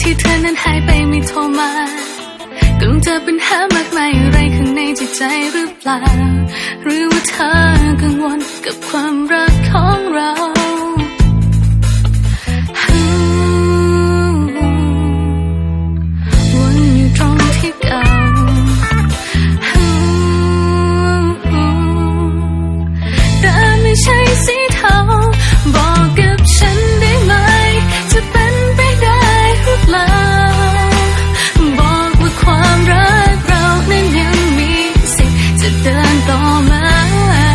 ที่เธอนั้นหายไปไม่โทรมากำลังเจอปัญหามากมายอะไรข้างในจิตใจหรือเปล่า หรือว่าเธอกังวลกับความรักของเราวนอยู่ตรงที่เก่าแต่ไม่ใช่สีเทาบอก จะเดินต่อมา